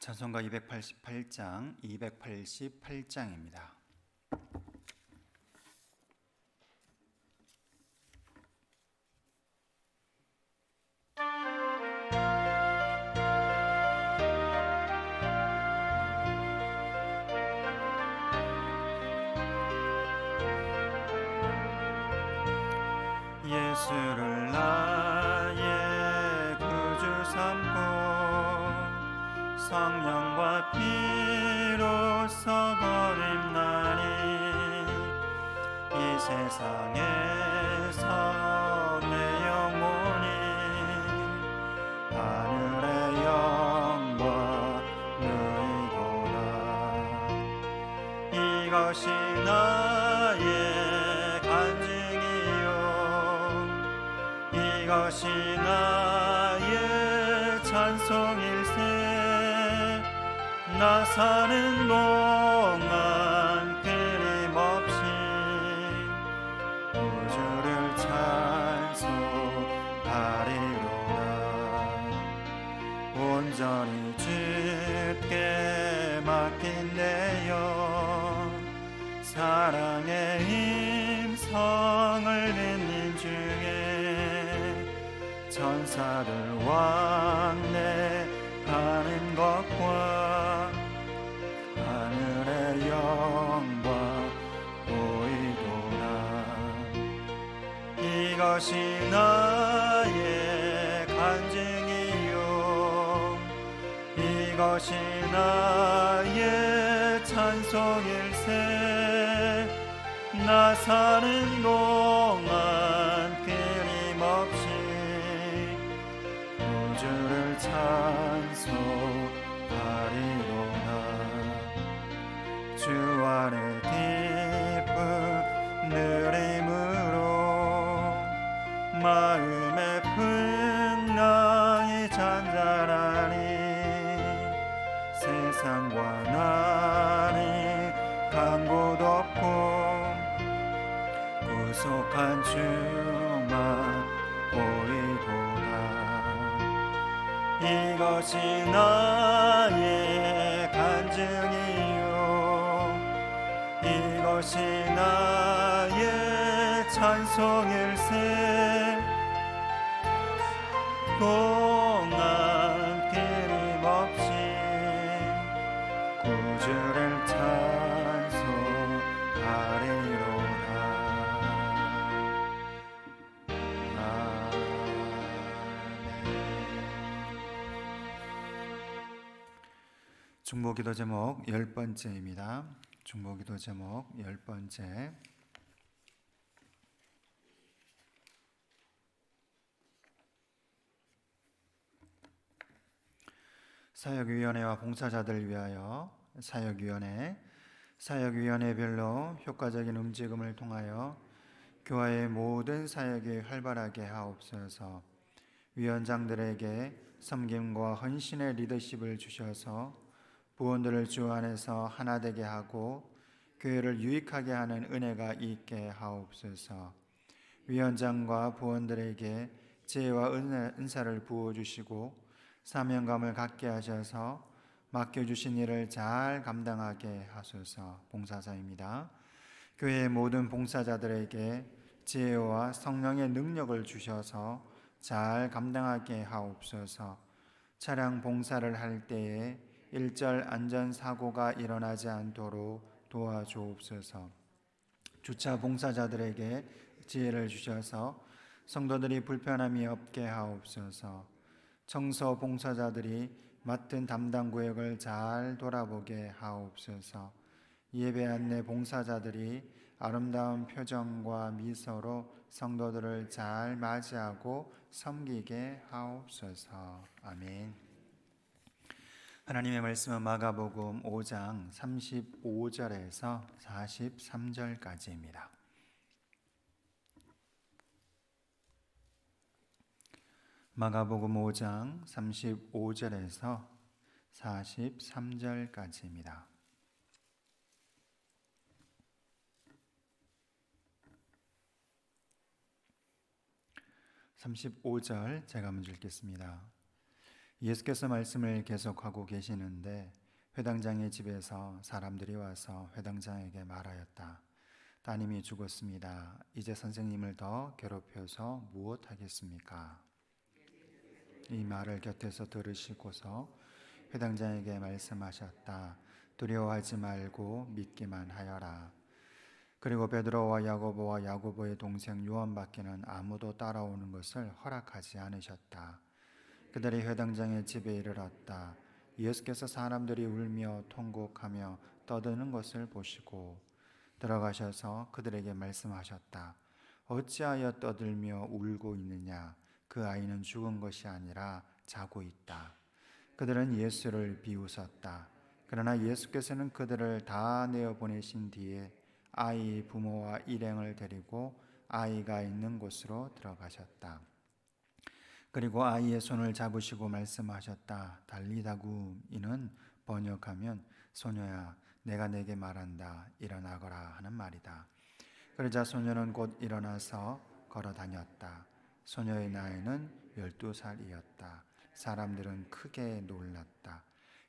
찬송가 288장 288장입니다. 성령과 피로써 거듭나니 이 세상에서 내 영혼이 하늘의 영광 누리도다 이것이 나의 간증이요. 이것이 나 사는 동안 끊임없이 우주를 찬송하리로다. 온전히 주께 맡긴 내영 사랑의 힘성을 빚는 중에 천사들 왕 이것이 나의 간증이요. 이것이 나의 찬송일세. 나 사는 동 이것이 나의 찬송일세 동안 끊임없이 구주를 찬송하리로다 중보기도 제목 열 번째입니다. 중보기도 제목 열 번째. 사역위원회와 봉사자들 위하여 사역위원회 사역위원회별로 효과적인 움직임을 통하여 교회의 모든 사역이 활발하게 하옵소서 위원장들에게 섬김과 헌신의 리더십을 주셔서 부원들을 주 안에서 하나 되게 하고 교회를 유익하게 하는 은혜가 있게 하옵소서. 위원장과 부원들에게 지혜와 은사를 부어 주시고 사명감을 갖게 하셔서 맡겨 주신 일을 잘 감당하게 하소서. 봉사자입니다. 교회의 모든 봉사자들에게 지혜와 성령의 능력을 주셔서 잘 감당하게 하옵소서. 차량 봉사를 할 때에 일절 안전 사고가 일어나지 않도록 도와주옵소서 주차 봉사자들에게 지혜를 주셔서 성도들이 불편함이 없게 하옵소서 청소 봉사자들이 맡은 담당 구역을 잘 돌아보게 하옵소서. 예배 안내 봉사자들이 아름다운 표정과 미소로 성도들을 잘 맞이하고 섬기게 하옵소서. 아멘. 하나님의 말씀은 마가복음 5장 35절에서 43절까지입니다. 마가복음 5장 35절에서 43절까지입니다. 35절 제가 먼저 읽겠습니다. 예수께서 말씀을 계속하고 계시는데 회당장의 집에서 사람들이 와서 회당장에게 말하였다. 따님이 죽었습니다. 이제 선생님을 더 괴롭혀서 무엇하겠습니까? 이 말을 곁에서 들으시고서 회당장에게 말씀하셨다. 두려워하지 말고 믿기만 하여라. 그리고 베드로와 야고보와 야고보의 동생 요한밖에는 아무도 따라오는 것을 허락하지 않으셨다. 그들이 회당장의 집에 이르렀다. 예수께서 사람들이 울며 통곡하며 떠드는 것을 보시고 들어가셔서 그들에게 말씀하셨다. 어찌하여 떠들며 울고 있느냐? 그 아이는 죽은 것이 아니라 자고 있다. 그들은 예수를 비웃었다. 그러나 예수께서는 그들을 다 내어 보내신 뒤에 아이 부모와 일행을 데리고 아이가 있는 곳으로 들어가셨다. 그리고 아이의 손을 잡으시고 말씀하셨다. 달리다구 이는 번역하면 소녀야 내가 내게 말한다 일어나거라 하는 말이다. 그러자 소녀는 곧 일어나서 걸어 다녔다. 소녀의 나이는 열두 살이었다. 사람들은 크게 놀랐다.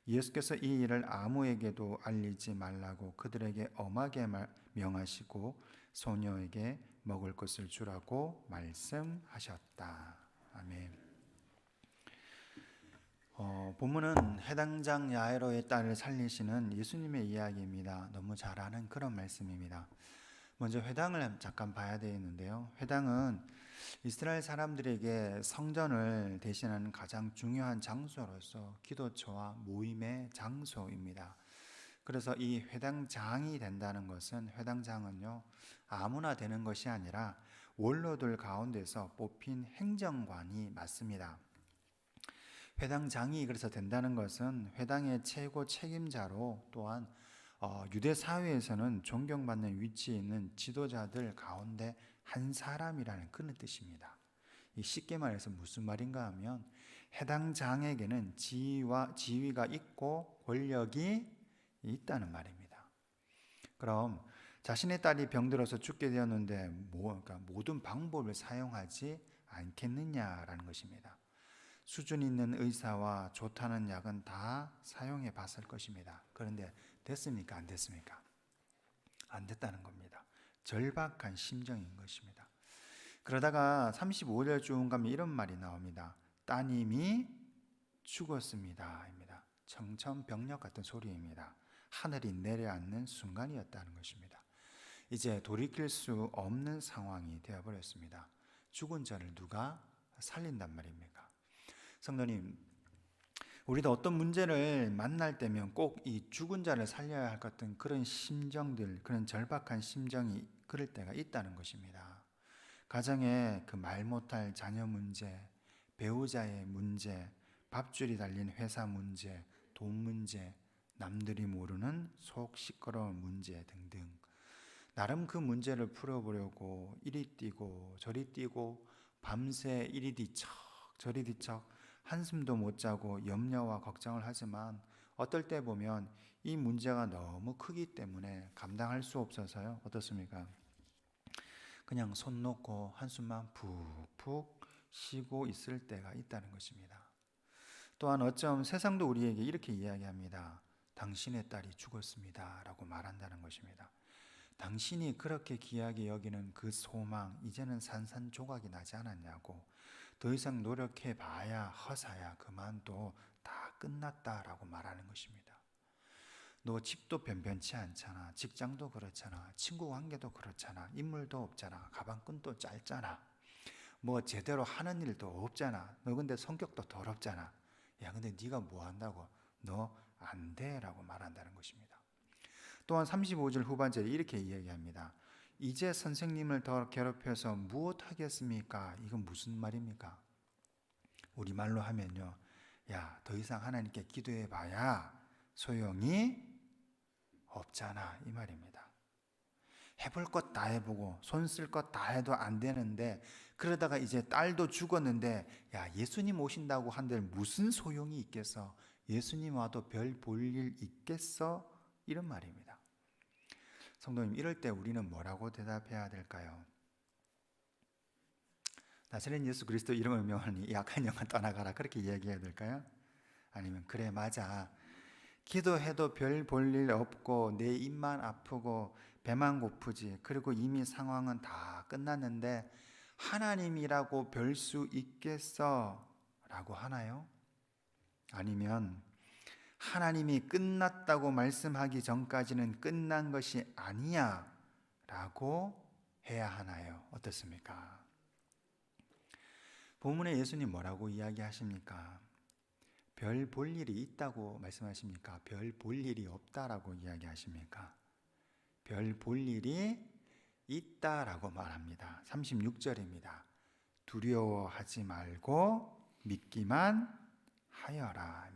예수께서 이 일을 아무에게도 알리지 말라고 그들에게 엄하게 명하시고 소녀에게 먹을 것을 주라고 말씀하셨다. 아멘. 어, 본문은 해당장 야이로의 딸을 살리시는 예수님의 이야기입니다. 너무 잘 아는 그런 말씀입니다. 먼저 회당을 잠깐 봐야 되는데요. 회당은 이스라엘 사람들에게 성전을 대신하는 가장 중요한 장소로서 기도처와 모임의 장소입니다. 그래서 이 회당장이 된다는 것은 회당장은요 아무나 되는 것이 아니라 원로들 가운데서 뽑힌 행정관이 맞습니다. 회당장이 그래서 된다는 것은 회당의 최고 책임자로 또한 어, 유대 사회에서는 존경받는 위치에 있는 지도자들 가운데 한 사람이라는 그런 뜻입니다. 쉽게 말해서 무슨 말인가 하면 해당 장에게는 지위와 지위가 있고 권력이 있다는 말입니다. 그럼 자신의 딸이 병들어서 죽게 되었는데 뭐, 그러니까 모든 방법을 사용하지 않겠느냐라는 것입니다. 수준 있는 의사와 좋다는 약은 다 사용해 봤을 것입니다. 그런데 됐습니까? 안 됐습니까? 안 됐다는 겁니다. 절박한 심정인 것입니다. 그러다가 35절 가면 이런 말이 나옵니다. 따님이 죽었습니다. 입니다. 청천벽력 같은 소리입니다. 하늘이 내려앉는 순간이었다는 것입니다. 이제 돌이킬 수 없는 상황이 되어버렸습니다. 죽은 자를 누가 살린단 말입니까? 성도님, 우리도 어떤 문제를 만날 때면 꼭 이 죽은 자를 살려야 할것 같은 그런 심정들, 그런 절박한 심정이 그럴 때가 있다는 것입니다. 가정에 그말 못할 자녀 문제, 배우자의 문제, 밥줄이 달린 회사 문제, 돈 문제, 남들이 모르는 속 시끄러운 문제 등등. 나름 그 문제를 풀어보려고 이리 뛰고 저리 뛰고 밤새 이리 뒤척 저리 뒤척 한숨도 못 자고 염려와 걱정을 하지만 어떨 때 보면 이 문제가 너무 크기 때문에 감당할 수 없어서요. 어떻습니까? 그냥 손 놓고 한숨만 푹푹 쉬고 있을 때가 있다는 것입니다. 또한 어쩜 세상도 우리에게 이렇게 이야기합니다. 당신의 딸이 죽었습니다. 라고 말한다는 것입니다. 당신이 그렇게 귀하게 여기는 그 소망, 이제는 산산조각이 나지 않았냐고. 더 이상 노력해 봐야 허사야 그만도 다 끝났다라고 말하는 것입니다. 너 집도 변변치 않잖아. 직장도 그렇잖아. 친구 관계도 그렇잖아. 인물도 없잖아. 가방끈도 짧잖아. 뭐 제대로 하는 일도 없잖아. 너 근데 성격도 더럽잖아. 야, 근데 네가 뭐 한다고? 너 안 돼라고 말한다는 것입니다. 또한 35절 후반절에 이렇게 이야기합니다. 이제 선생님을 더 괴롭혀서 무엇 하겠습니까? 이건 무슨 말입니까? 우리말로 하면요. 야, 더 이상 하나님께 기도해 봐야 소용이 없잖아. 이 말입니다. 해볼 것 다 해보고 손 쓸 것 다 해도 안 되는데 그러다가 이제 딸도 죽었는데 야 예수님 오신다고 한들 무슨 소용이 있겠어? 예수님 와도 별 볼 일 있겠어? 이런 말입니다. 성도님 이럴 때 우리는 뭐라고 대답해야 될까요? 나사렛 예수 그리스도 이름을 명하니 약한 영혼 떠나가라 그렇게 이야기해야 될까요? 아니면 그래 맞아. 기도해도 별 볼 일 없고 내 입만 아프고 배만 고프지. 그리고 이미 상황은 다 끝났는데 하나님이라고 별 수 있겠어? 라고 하나요? 아니면 하나님이 끝났다고 말씀하기 전까지는 끝난 것이 아니야 라고 해야 하나요? 어떻습니까? 본문에 예수님 뭐라고 이야기하십니까? 별 볼 일이 있다고 말씀하십니까? 별 볼 일이 없다라고 이야기하십니까? 별 볼 일이 있다라고 말합니다. 36절입니다. 두려워하지 말고 믿기만 하여라.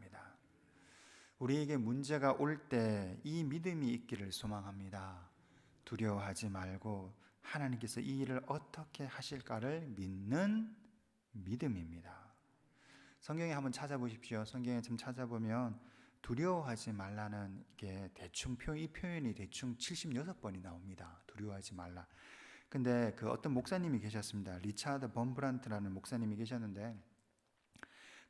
우리에게 문제가 올 때 이 믿음이 있기를 소망합니다. 두려워하지 말고 하나님께서 이 일을 어떻게 하실까를 믿는 믿음입니다. 성경에 한번 찾아보십시오. 성경에 좀 찾아보면 두려워하지 말라는 게 대충 표현, 이 표현이 대충 76번이 나옵니다. 두려워하지 말라. 근데 그 어떤 목사님이 계셨습니다. 리차드 범브란트라는 목사님이 계셨는데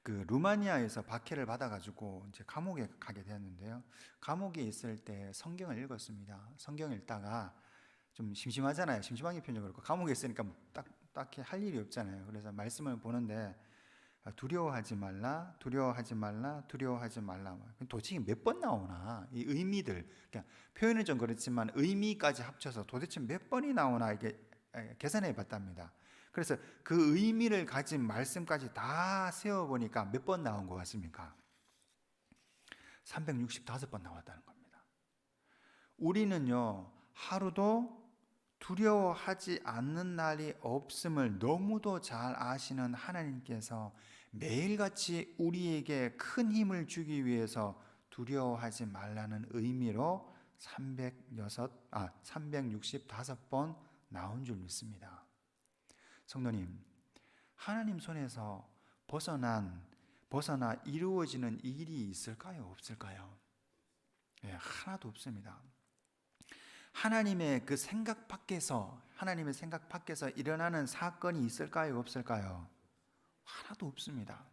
그 루마니아에서 박해를 받아가지고 이제 감옥에 가게 되었는데요. 감옥에 있을 때 성경을 읽었습니다. 성경 읽다가 좀 심심하잖아요. 심심한 게 표현이 그렇고 감옥에 있으니까 뭐딱 딱히 할 일이 없잖아요. 그래서 말씀을 보는데 아, 두려워하지 말라, 두려워하지 말라, 두려워하지 말라. 도대체 몇 번 나오나 이 의미들. 그냥 표현은 좀 그렇지만 의미까지 합쳐서 도대체 몇 번이 나오나 이게 계산해 봤답니다. 그래서 그 의미를 가진 말씀까지 다 세워 보니까 몇 번 나온 것 같습니까? 365번 나왔다는 겁니다. 우리는요, 하루도 두려워하지 않는 날이 없음을 너무도 잘 아시는 하나님께서 매일같이 우리에게 큰 힘을 주기 위해서 두려워하지 말라는 의미로 306, 아, 365번 나온 줄 믿습니다. 성도님, 하나님 손에서 벗어난, 벗어나 이루어지는 일이 있을까요? 없을까요? 예, 하나도 없습니다. 하나님의 그 생각 밖에서 하나님의 생각 밖에서 일어나는 사건이 있을까요? 없을까요? 하나도 없습니다.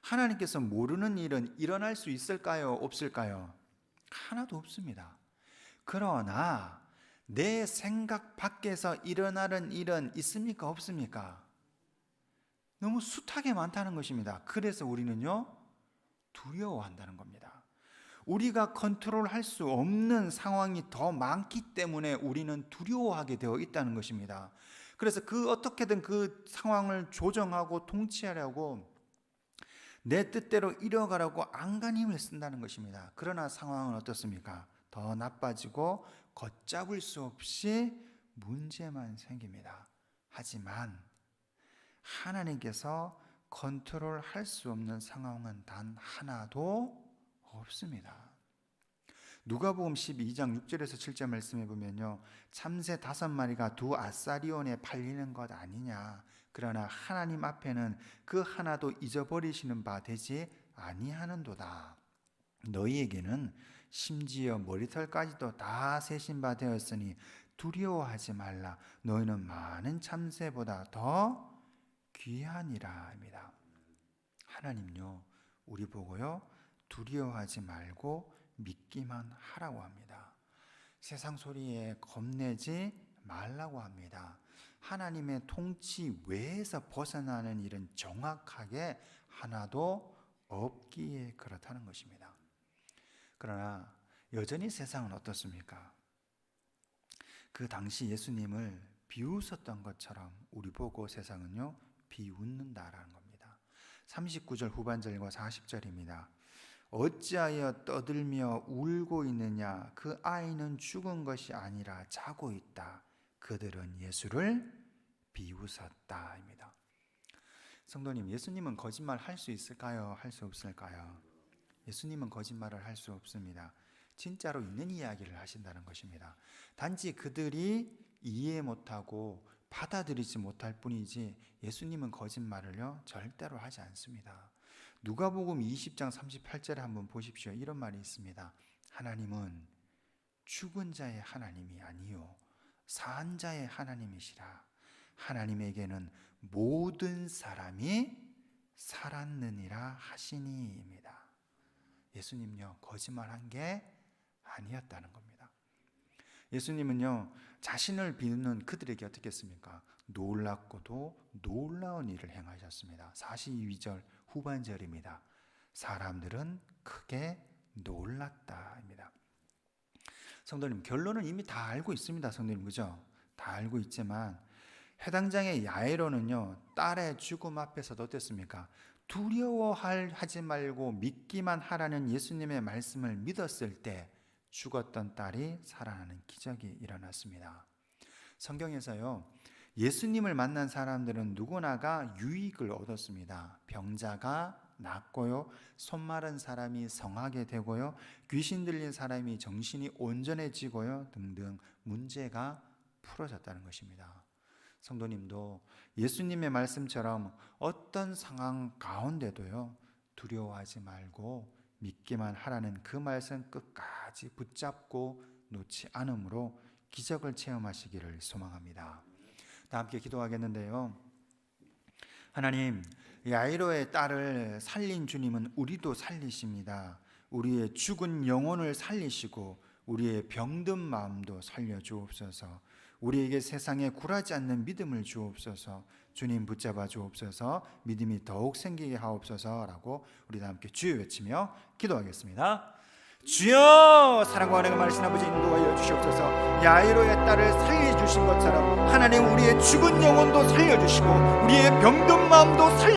하나님께서 모르는 일은 일어날 수 있을까요? 없을까요? 하나도 없습니다. 그러나 내 생각 밖에서 일어나는 일은 있습니까? 없습니까? 너무 숱하게 많다는 것입니다. 그래서 우리는요, 두려워한다는 겁니다. 우리가 컨트롤할 수 없는 상황이 더 많기 때문에 우리는 두려워하게 되어 있다는 것입니다. 그래서 그 어떻게든 그 상황을 조정하고 통치하려고 내 뜻대로 이뤄가라고 안간 힘을 쓴다는 것입니다. 그러나 상황은 어떻습니까? 더 나빠지고 걷잡을 수 없이 문제만 생깁니다. 하지만 하나님께서 컨트롤 할 수 없는 상황은 단 하나도 없습니다. 누가복음 12장 6절에서 7절 말씀해 보면요. 참새 다섯 마리가 두 아사리온에 팔리는 것 아니냐. 그러나 하나님 앞에는 그 하나도 잊어버리시는 바 되지 아니하는도다. 너희에게는 심지어 머리털까지도 다 세신 바 되었으니 두려워하지 말라. 너희는 많은 참새보다 더 귀하니라 입니다. 하나님요, 우리 보고요, 두려워하지 말고 믿기만 하라고 합니다. 세상 소리에 겁내지 말라고 합니다. 하나님의 통치 외에서 벗어나는 일은 정확하게 하나도 없기에 그렇다는 것입니다. 그러나 여전히 세상은 어떻습니까? 그 당시 예수님을 비웃었던 것처럼 우리 보고 세상은요 비웃는다라는 겁니다. 39절 후반절과 40절입니다. 어찌하여 떠들며 울고 있느냐? 그 아이는 죽은 것이 아니라 자고 있다. 그들은 예수를 비웃었다입니다. 성도님, 예수님은 거짓말 할 수 있을까요? 할 수 없을까요? 예수님은 거짓말을 할 수 없습니다. 진짜로 있는 이야기를 하신다는 것입니다. 단지 그들이 이해 못하고 받아들이지 못할 뿐이지 예수님은 거짓말을요 절대로 하지 않습니다. 누가복음 20장 38절에 한번 보십시오. 이런 말이 있습니다. 하나님은 죽은 자의 하나님이 아니요 산 자의 하나님이시라. 하나님에게는 모든 사람이 살았느니라 하시니입니다. 예수님요 거짓말한 게 아니었다는 겁니다. 예수님은요 자신을 비웃는 그들에게 어떻게 했습니까? 놀랍고도 놀라운 일을 행하셨습니다. 42절 후반절입니다. 사람들은 크게 놀랐다입니다. 성도님 결론은 이미 다 알고 있습니다. 성도님 그죠? 다 알고 있지만 해당장의 야이로는요 딸의 죽음 앞에서도 어땠습니까? 두려워하지 말고 믿기만 하라는 예수님의 말씀을 믿었을 때 죽었던 딸이 살아나는 기적이 일어났습니다. 성경에서요 예수님을 만난 사람들은 누구나가 유익을 얻었습니다. 병자가 낫고요, 손 마른 사람이 성하게 되고요, 귀신 들린 사람이 정신이 온전해지고요 등등 문제가 풀어졌다는 것입니다. 성도님도 예수님의 말씀처럼 어떤 상황 가운데도요 두려워하지 말고 믿기만 하라는 그 말씀 끝까지 붙잡고 놓지 않으므로 기적을 체험하시기를 소망합니다. 다 함께 기도하겠는데요. 하나님, 야이로의 딸을 살린 주님은 우리도 살리십니다. 우리의 죽은 영혼을 살리시고 우리의 병든 마음도 살려 주옵소서. 우리에게 세상에 굴하지 않는 믿음을 주옵소서. 주님 붙잡아 주옵소서. 믿음이 더욱 생기게 하옵소서라고 우리 다 함께 주여 외치며 기도하겠습니다. 주여 사랑과 은혜가 많으신 아버지 인도하여 주시옵소서 야이로의 딸을 살려주신 것처럼 하나님 우리의 죽은 영혼도 살려주시고 우리의 병든 마음도 살려